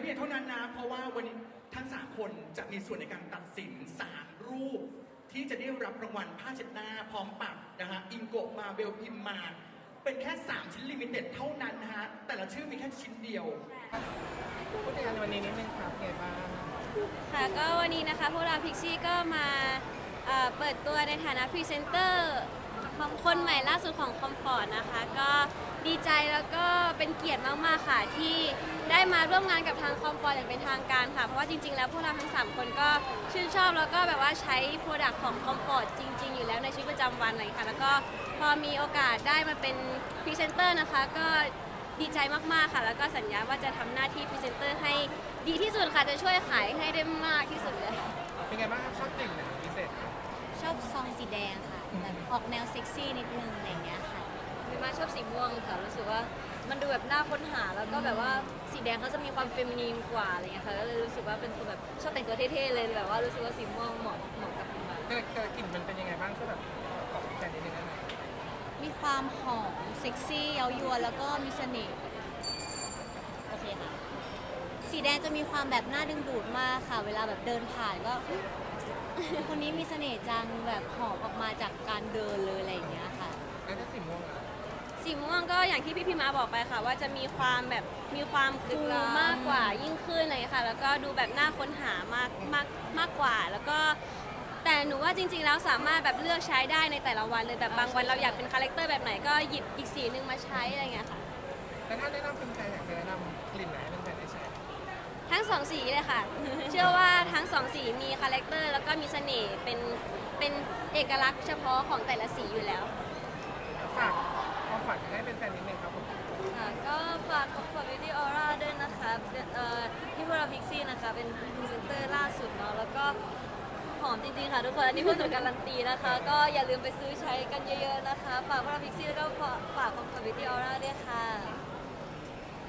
เพียงเท่านั้นนะ เพราะว่าวันนี้ทั้งสามคนจะมีส่วนในการตัดสินสามรูป ที่จะได้รับรางวัลผ้าเช็ดหน้าพร้อมปักนะฮะอิงโกะมาเบลพิมมา เป็นแค่ 3 ชิ้นลิมิเต็ดเท่านั้นนะฮะ แต่ละชื่อมีแค่ชิ้นเดียว พูดในงานในวันนี้นิดนึงครับไงบ้างค่ะก็วันนี้นะคะพวกเราพิกซี่ก็มาเอ่อเปิดตัวในฐานะพรีเซนเตอร์ของคนใหม่ล่าสุดของคอมฟอร์ตนะคะ ก็ดีใจแล้วก็เป็นเกียรติมาก ๆ ค่ะที่ ได้มาร่วมงานกับทางคอมฟอร์ตอย่างเป็นทางการค่ะ เพราะว่าจริง ๆ แล้วพวกเราทั้ง 3 คนก็ชื่นชอบแล้วก็แบบว่าใช้โปรดักต์ของคอมฟอร์ตจริง ๆ อยู่แล้วในชีวิตประจำวันอะไรอย่างเลยค่ะ แล้วก็พอมีโอกาสได้มาเป็นพรีเซนเตอร์นะคะ ก็ดีใจมากๆค่ะ แล้วก็สัญญาว่าจะทำหน้าที่พรีเซนเตอร์ให้ดีที่สุดค่ะจะช่วยขายให้ได้มากที่สุดเลยค่ะ เป็นไงบ้างครับชอบกลิ่นไหนพิเศษครับชอบซองสีแดงค่ะแบบออกแนวเซ็กซี่นิดนึงอะไรอย่างเงี้ยค่ะ มีมาชอบสีม่วงค่ะ รู้สึกว่ามันดู แบบน่าค้นหาแล้วก็แบบว่าสีแดงเขาจะมีความเฟมินีนกว่าอะไรเงี้ยค่ะก็เลยรู้สึกว่าเป็นคนแบบชอบแต่งตัวเท่ๆเลยแบบว่ารู้สึกว่าสีม่วงเหมาะเหมาะกับมันมากแต่แต่กลิ่นมันเป็นยังไงบ้างช่วยแบบบอกแฟนนิดนึงได้ไหมมีความหอมเซ็กซี่เย้ายวนแล้วก็มีเสน่ห์โอเคค่ะ สีแดงจะมีความแบบน่าดึงดูดมากค่ะ เวลาแบบเดินผ่านก็คนนี้มีเสน่ห์จังแบบหอมออกมาจากการเดินเลยอะไรอย่างเงี้ยค่ะ แล้วถ้าสีม่วงอะ สีม่วงก็อย่างที่พี่พี่มาบอกไปค่ะ ว่าจะมีความแบบมีความคูลมากกว่ายิ่งขึ้นอะไรอย่างเลยค่ะ แล้วก็ดูแบบน่าค้นหามากมากมากกว่าแล้วก็ แต่หนูว่าจริงๆแล้วสามารถแบบเลือกใช้ได้ในแต่ละวันเลยแบบบางวันเราอยากเป็นคาแรคเตอร์แบบไหนก็หยิบอีกสีหนึ่งมาใช้อะไรอย่างเงี้ยค่ะแล้วถ้าแนะนำเป็นแฟนอยากจะแนะนำกลิ่นไหนให้เป็นแฟนได้ใช้ทั้งสองสีเลยค่ะ เชื่อว่าทั้งสองสีมีคาแรคเตอร์แล้วก็มีเสน่ห์เป็นเป็นเอกลักษณ์เฉพาะของแต่ละสีอยู่แล้ว ฝาก พวกเราพิกซี่นะคะ เป็นพรีเซนเตอร์ล่าสุดเนาะ แล้วก็หอมจริงๆค่ะทุกคน อันนี้พวกหนูการันตีนะคะ ก็อย่าลืมไปซื้อใช้กันเยอะๆนะคะ ฝากพวกเราพิกซี่แล้วก็ฝากของ For Beauty Aura ด้วยค่ะ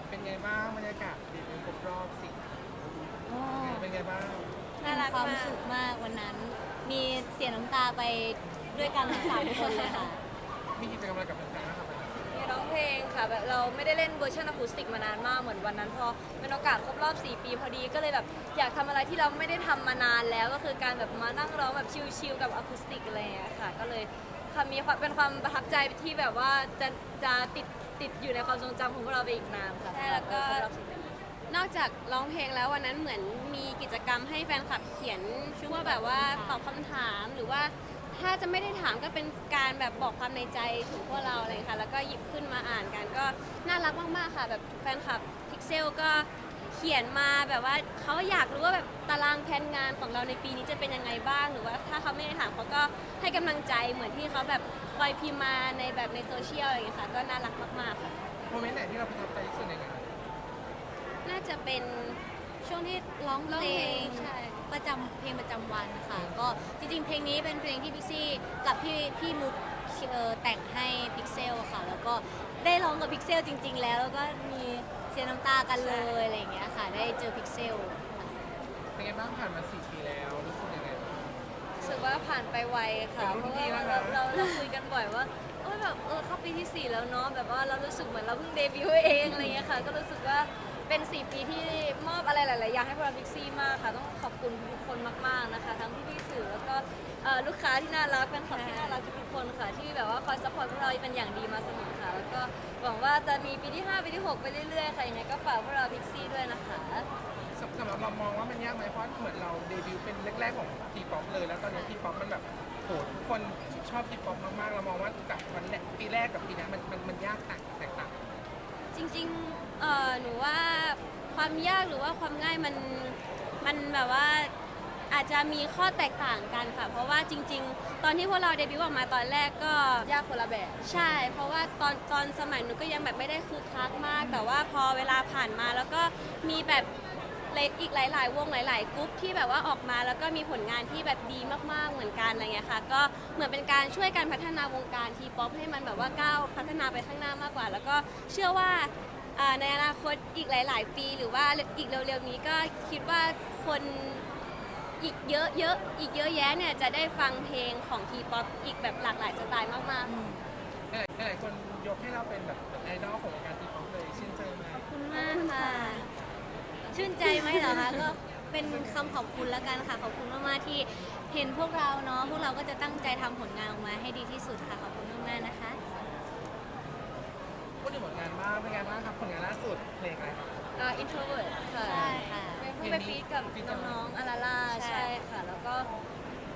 เป็นไงบ้างบรรยากาศดีเป็นครบรอบสี่เป็นไงบ้างน่ารักความมากสุขมากวันนั้น มีเสียน้ำตาไปด้วยกันทั้งสามคนเลยค่ะ มีกิจกรรมอะไรกับ ค่ะแบบเราไม่ได้เล่นเวอร์ชันอะคูสติกมานานมากเหมือนวันนั้นพอเป็นโอกาสครบรอบ 4 ปีพอดีก็เลยแบบอยากทำอะไรที่เราไม่ได้ทำมานานแล้วก็คือการแบบมานั่งร้องแบบชิลๆกับอะคูสติกอะไรอย่างเงี้ยค่ะ ก็เลยค่ะมีความเป็นความประทับใจที่แบบว่าจะจะติดติดอยู่ในความทรงจำของพวกเราไปอีกนานค่ะใช่แล้วก็ ครบรอบสี่ปี นอกจากร้องเพลงแล้ววันนั้นเหมือนมีกิจกรรมให้แฟนคลับเขียนชื่อว่าแบบว่าตอบคำถามหรือว่า ถ้าจะไม่ได้ถามก็เป็นการแบบบอกความในใจถึงพวกเราอะไรอย่างเลยค่ะ แล้วก็หยิบขึ้นมาอ่านกันก็น่ารักมากๆค่ะ แบบแฟนคลับพิกเซลก็เขียนมาแบบว่าเขาอยากรู้ว่าแบบตารางแผนงานของเราในปีนี้จะเป็นยังไงบ้างหรือว่าถ้าเขาไม่ได้ถามเขาก็ให้กำลังใจเหมือนที่เขาแบบคอยพิมพ์มาในแบบในโซเชียลอะไรอย่างเงี้ยค่ะ ก็น่ารักมากๆค่ะ โมเมนต์ไหนที่เราประทับใจที่สุดในงานน่าจะเป็นช่วงที่ร้องร้องเพลเพลงงใช่ ประจำเพลงประจำวันค่ะ ก็จริงๆ เพลงนี้เป็นเพลงที่พิกซี่กับพี่พี่มุกเอ่อแต่งให้พิกเซลค่ะ แล้วก็ได้ร้องกับพิกเซลจริง ๆ แล้วแล้วก็มีเสียน้ำตากันเลยอะไรอย่างเงี้ยค่ะ ได้เจอพิกเซลเป็นไงบ้างผ่านมาสี่ปีแล้วรู้สึกยังไงบ้าง รู้สึกว่าผ่านไปไวค่ะ เป็นเพรุ่นราะพี่ว่าแล้วเรานะ เราเราคุยกันบ่อยว่าเออแบบเออเข้าปีที่ 4 แล้วเนาะแบบว่าเรารู้สึกเหมือนเราเพิ่งเดบิวต์เองอะไรเงี้ยค่ะ ก็รู้สึกว่า เป็น 4 ปีที่มอบอะไรหลาย ๆ อย่างให้พวกเราพิกซี่มากค่ะ ต้องขอบคุณทุกคนมาก ๆ นะคะ ทั้งพี่ๆสื่อแล้วก็เอ่อลูกค้าที่น่ารักแฟนคลับที่น่ารักทุกๆคนค่ะ ที่แบบว่าคอยซัพพอร์ตพวกเราเป็นอย่างดีมาเสมอค่ะ แล้วก็หวังว่าจะมีปีที่ 5 ปีที่ 6 ไปเรื่อย ๆ ค่ะ ยังไงก็ฝากพวกเราพิกซี่ด้วยนะคะ สำสำหรับเรามองว่ามันยากไหมเพราะเหมือนเราเดบิวต์เป็นแรกๆของทีป๊อปเลยแล้วตอนนี้ทีป๊อปมันแบบโหทุกคนชอบทีป๊อปมากๆ เรามองว่ากับวันแรกปีแรกกับปีนี้มันมันมันยากต่างแตกต่างจริง ๆ เออหนูว่าความยากหรือว่าความง่ายมันมันแบบว่าอาจจะมีข้อแตกต่างกันค่ะ เพราะว่าจริง ๆ ตอนที่พวกเราเดบิวต์ออกมาตอนแรกก็ยากคนละแบบ ใช่ เพราะว่าตอนตอนสมัยหนูก็ยังแบบไม่ได้คึกคักมาก แต่ว่าพอเวลาผ่านมาแล้วก็มีแบบเลอีกหลาย ๆ วงหลาย ๆกรุ๊ปที่แบบว่าออกมาแล้วก็มีผลงานที่แบบดีมากๆเหมือนกันอะไรเงี้ยค่ะ ก็เหมือนเป็นการช่วยกันพัฒนาวงการทีป๊อปให้มันแบบว่าก้าวพัฒนาไปข้างหน้ามากกว่า แล้วก็เชื่อว่า อ่าในอนาคตอีกหลาย ๆ ปีหรือว่าอีกเร็วๆนี้ก็คิดว่าคนอีกเยอะเยอะอีกเยอะแยะเนี่ยจะได้ฟังเพลงของทีป๊อปอีกแบบหลากหลายสไตล์มากๆหลายหลายคนยกให้เราเป็นแบบไอดอลของวงการทีป๊อปเลยชื่นใจมากขอบคุณมากค่ะ ชื่นใจไหมเหรอคะ ก็เป็นคำขอบคุณแล้วกันค่ะ ขอบคุณมากๆที่เห็นพวกเราเนาะพวกเราก็จะตั้งใจทำผลงานออกมาให้ดีที่สุดค่ะ ขอบคุณมากๆนะคะพูดถึง ผลงานบ้างเป็นไงบ้างครับผลงานล่าสุดเพลงอะไรครับเอ่อ introvert ค่ะใช่ค่ะเพิ่งไปฟีดกับฟีดกับน้องๆอาราล่าใช่ใช่ค่ะ แล้วก็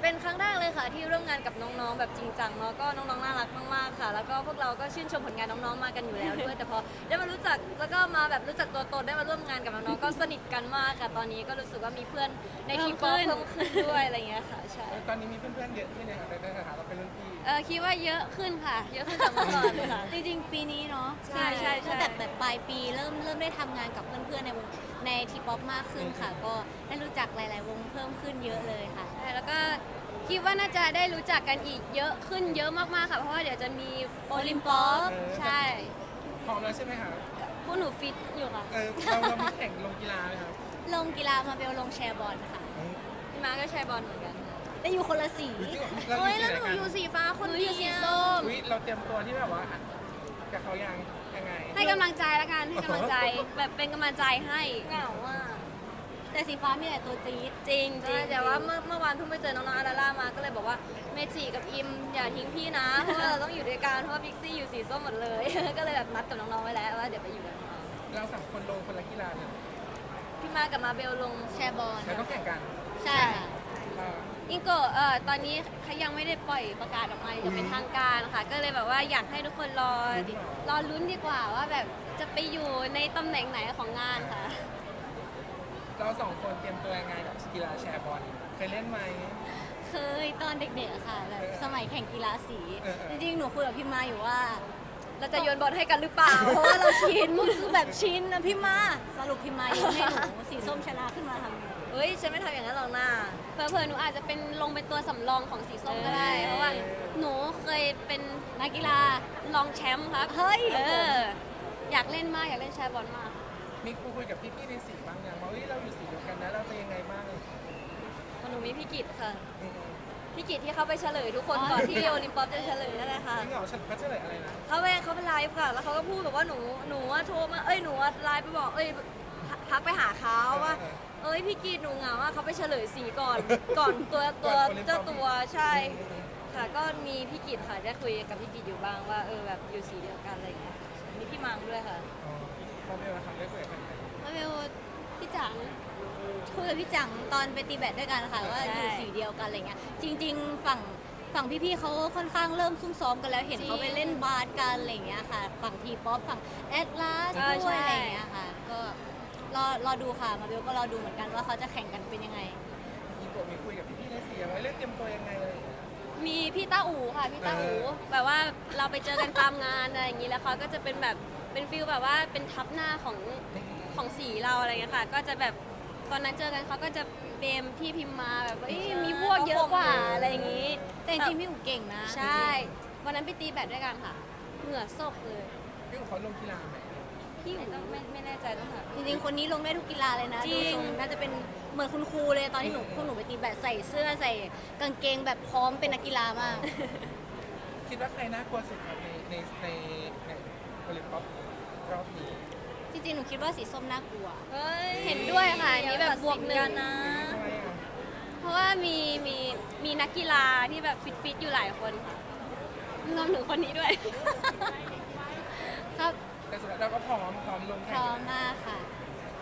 เป็นครั้งแรกเลยค่ะ ที่ร่วมงานกับน้องๆแบบจริงจังเนาะก็น้องๆน่ารักมากๆค่ะ แล้วก็พวกเราก็ชื่นชมผลงานน้องๆมากันอยู่แล้วด้วยแต่พอได้มารู้จักแล้วก็มาแบบรู้จักตัวตนได้มาร่วมงานกับน้องๆ ก็สนิทกันมากค่ะตอนนี้ก็รู้สึกว่ามีเพื่อนในทีมเพิ่เพิ่มมขึ้นขึ้นด้วยอะไรอย่างเงี้ยค่ะใช่ตอนนี้มีเพื่อนๆเยอะขึ้นเลยครับในฐานะเราเป็นรุ่นพี่เออคิดว่าเยอะขึ้นค่ะ เยอะขึ้นจากเมื่อก่อนค่ะ จริงๆ ปีนี้เนาะใช่ใช่ใช่ตั้งแต่แบบปลายปีเริ่มเริ่มได้ทำงานกับเพื่อนๆในวงในทีป๊อปมากขึ้นค่ะ ก็ได้รู้จักหลาย ๆ วงเพิ่มขึ้นเยอะเลยค่ะใช่แล้วก็คิดว่าน่าจะได้รู้จักกันอีกเยอะขึ้นเยอะมากๆค่ะ เพราะว่าเดี๋ยวจะมีโอลิมปอปเออใช่พร้อมแล้วใช่ไหมครับ พวกหนูฟิตอยู่ค่ะ เออเราเรามีแข่งลงกีฬาไหมครับลงกีฬามาเบลลงแชร์บอลค่ะพี่มาก็ใช้บอลเหมือนกันค่ะแต่อยู่คนละสีจริงเหรอเราเฮ้ยอแล้วยู่หนูสีไหนอยู่กันสีฟ้าคนหนูเดีอยวยู่สีส้มอุ๊ยเราเตรียมตัวที่แบบว่าอะกับเขายังยังไงให้กำลังใจแล้วกันให้กำลังใจ แบบเป็นกำลังใจให้เหงาอะ แต่สีฟ้ามีแต่ตัวจี๊ด จริงจริใช่งแต่ว่าเมื่อเมื่อวานเพิ่งไปเจอน้องๆอาราล่ามาก็เลยบอกว่าเมจิกับอิมอย่าทิ้งพี่นะเพราะว่าเราต้องอยู่ด้วยกันเพราะว่าพิกซี่อยู่สีส้มหมดเลย ก็เลยแบบนัดกับน้องๆไว้แล้วว่าเดี๋ยวไปอยู่กับน้องเราสามคนลงคนละกีฬาเลยๆพี่มากับมาเบลลงแชร์บอลแล้วก็แข่งกันใช่ค่ะเอออิงโกะเอ่อตอนนี้เขายังไม่ได้ปล่อยประกาศออกมาอย่างเป็นทางการค่ะ ก็เลยแบบว่าอยากให้ทุกคนรอรอลุ้นดีกว่าว่าแบบจะไปอยู่ในตำแหน่งไหนของงานค่ะ เราสองคนเตรียมตัวยังไงกับกีฬาแชร์บอลเคยเล่นไหม เคยตอนเด็กๆอะค่ะแบบสมัยแข่งกีฬาสี เออเอจอ ริงๆ หนูคุยกับพี่มาอยู่ว่า เราจะโยนบอลให้กันหรือเปล่า เพราะว่าเราชินมันคือแบบชินนะพี่มาสรุปพี่มายังให้หนูสีส้มชนะขึ้นมาทำไง เฮ้ยฉันไม่ทำอย่างนั้นหรอกนะเผลอๆหนูอาจจะเป็นลงเป็นตัวสำรองของสีส้มก็ได้เพราะว่าหนูเคยเป็นนักกีฬารองแชมป์ครับเฮ้ย เอออยากเล่นมากอยากเล่นแชร์บอลมาก มีคุยคุยกับพี่ๆในสีบ้างยังว่าเฮ้ยเราอยู่สีเดียวกันนะเราจะยังไงบ้างของหนูมีพี่กิตค่ะอืมพี่กิตที่เขาไปเฉลยทุกคนก่อนที่โอลิมปิกจะเฉลยนั่นแหละๆค่ะ จริงเหรอฉันเขาเฉลยอะไรนะเขาไปเขาไปไลฟ์ค่ะ แล้วเขาก็พูดแบบว่าหนู หนูว่าโทรมา เอ้ย หนูว่าไลน์ไปบอก เอ้ย ทักไปหาเขาว่า เอ้ย พี่กีดหนูเหงาว่าเขาไปเฉลยสีก่อน ก่อนตัวตัวเจ้าตัว ใช่ ค่ะ ก็มีพี่กิตค่ะ ได้คุยกับพี่กิตอยู่บ้างว่า เออ แบบอยู่สีเดียวกันอะไรอย่างเงี้ย มีพี่มังด้วยค่ะ อ๋อพอเบลทำได้คุยกับใครไหมมาเบล พี่จังคุยกับพี่จังตอนไปตีแบดด้วยกันค่ะว่าใช่อยู่สีเดียวกันอะไรเงี้ยจริง ๆ ฝั่งฝั่งพี่ๆเขาค่อนข้างเริ่มซุ่มซ้อมกันแล้วเห็นเขาไปเล่นบาสกันอะไรเงี้ยค่ะ ฝั่งทีป๊อปฝั่งแอดลาสด้วยอะไรเงี้ยค่ะ ก็รอรอดูค่ะมาเบลก็รอดูเหมือนกันว่าเขาจะแข่งกันเป็นยังไงอีโกะมีคุยกับพี่ๆในสีว่าเล่นเตรียมตัวยังไงเลยมีพี่ต้าอูค่ะพี่ต้าอูเออ แบบว่าเราไปเจอกันตามงานอะไรอย่างนี้แล้วเขาก็จะเป็นแบบเป็นฟิลแบบว่าเป็นทับหน้าของ ของสีเราอะไรเงี้ยค่ะ ก็จะแบบตอนนั้นเจอกันเขาก็จะเบมพี่พิมพ์มาแบบว่าเอ้ยมีพวกเยอะกว่าอะไรอย่างนี้ แต่จริงๆพี่อู๋เก่งนะใช่ วันนั้นไปตีแบดด้วยกันค่ะ เหงื่อซกเลยพี่เขาลงกีฬาไหมพี่อู๋ต้องไม่ไม่แน่ใจต้องถามจริงๆคนนี้ลงได้ทุกกีฬาเลยนะจริง ดูทน่าจะเป็นเหมือนคุณครูเลยตอนที่หนูพวกหนูไปตีแบดใส่เสื้อใส่กางเกงแบบพร้อมเป็นนักกีฬามาก คิดว่าใครน่ากลัวสุดครับในในในในโอลิมปิกรอบนี้ จริงๆ หนูคิดว่าสีส้มน่ากลัว เฮ้ยเห็นด้วยค่ะอันนี้แบบบวกหนึ่งกันนะทำไมอะเพราะว่ามีมีมีนักกีฬาที่แบบฟิตฟิตๆอยู่หลายคนค่ะรวมถึงคนนี้ด้วย ครับแต่สุดท้ายเราก็พร้อมพร้อมลงพแข่งร้อมมากค่ะ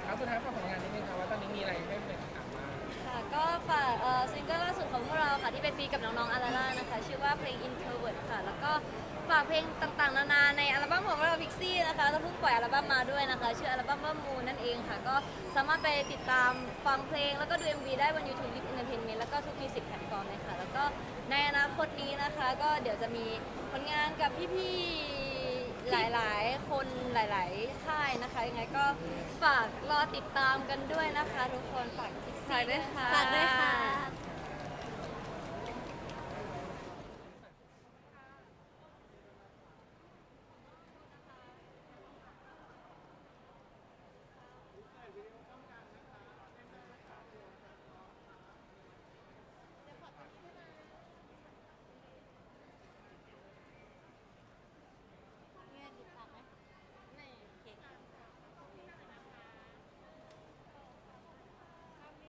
แล้วสุดท้ายฝากผลงานนิดนึงครับว่าตอนนี้มีอะไรให้เป็นติดตามบ้างค่ะก็ฝากเอ่อซิงเกิลล่าสุดของพวกเราค่ะที่เป็นฟีดกับน้องๆอาราล่านะคะ ชื่อว่าเพลง Introvert ค่ะ แล้วก็ ฝากเพลงต่างๆ นานาในอัลบั้มของเราพิกซี่นะคะเราเพิ่งปล่อยอัลบั้มมาด้วยนะคะ ชื่ออัลบั้มว่ามูนั่นเองค่ะ ก็สามารถไปติดตามฟังเพลง แล้วก็ดู MV ได้บน YouTube Lip Entertainment แล้วก็ทุกมิวสิกแพลตฟอร์มเลยค่ะ แล้วก็ในอนาคตนี้นะคะ ก็เดี๋ยวจะมีผลงานกับพี่ๆ หลายๆ คนหลายๆ ค่ายนะคะ ยังไงก็ฝากรอติดตามกันด้วยนะคะ ทุกคนฝากพิกซี่ฝากด้วยค่ะ ฝากด้วยค่ะ